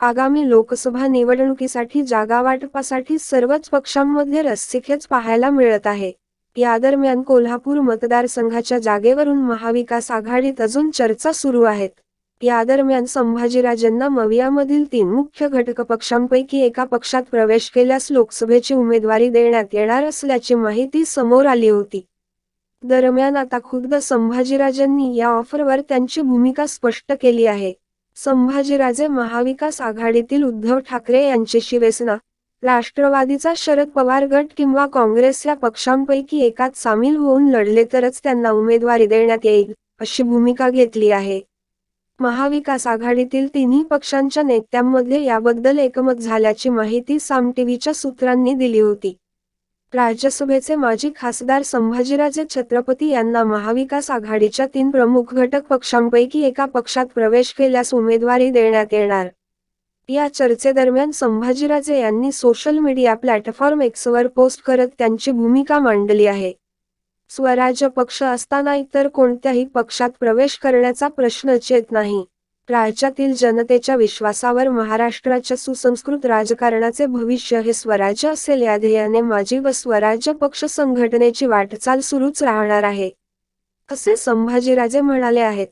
आगामी लोकसभा निवडणुकीसाठी जागावाटपासाठी सर्वच पक्षांमध्ये रस्सीखेच पाहायला मिळत आहे. या दरम्यान कोल्हापूर मतदारसंघाच्या जागेवरून महाविकास आघाडीत अजून चर्चा सुरू आहेत. या दरम्यान संभाजीराजेंना मवियामधील तीन मुख्य घटक पक्षांपैकी एका पक्षात प्रवेश केल्यास लोकसभेची उमेदवारी देण्यात येणार असल्याची माहिती समोर आली होती. दरम्यान आता खुद्द संभाजीराजेंनी या ऑफरवर त्यांची भूमिका स्पष्ट केली आहे. संभाजीराजे महाविकास आघाडीतील उद्धव ठाकरे यांची शिवसेना राष्ट्रवादीचा शरद पवार गट किंवा काँग्रेस या पक्षांपैकी एकात सामील होऊन लढले तरच त्यांना उमेदवारी देण्यात येईल अशी भूमिका घेतली आहे. महाविकास आघाडीतील तिन्ही पक्षांच्या नेत्यांमध्ये याबद्दल एकमत झाल्याची माहिती साम टीव्हीच्या सूत्रांनी दिली होती. राज्यसभेचे माजी खासदार संभाजीराजे छत्रपती यांना महाविकास आघाडीच्या तीन प्रमुख घटक पक्षांपैकी एका पक्षात प्रवेश केल्यास उमेदवारी देण्यात येणार. या चर्चेदरम्यान संभाजीराजे यांनी सोशल मीडिया प्लॅटफॉर्म एक्सवर पोस्ट करत त्यांची भूमिका मांडली आहे. स्वराज्य पक्ष असताना इतर कोणत्याही पक्षात प्रवेश करण्याचा प्रश्नच येत नाही. राज्यातील जनतेच्या विश्वासावर महाराष्ट्राच्या सुसंस्कृत राजकारणाचे भविष्य हे स्वराज्य असेल या ध्येयाने माजी व स्वराज्य पक्ष संघटनेची वाटचाल सुरूच राहणार आहे. असे संभाजीराजे म्हणाले आहेत.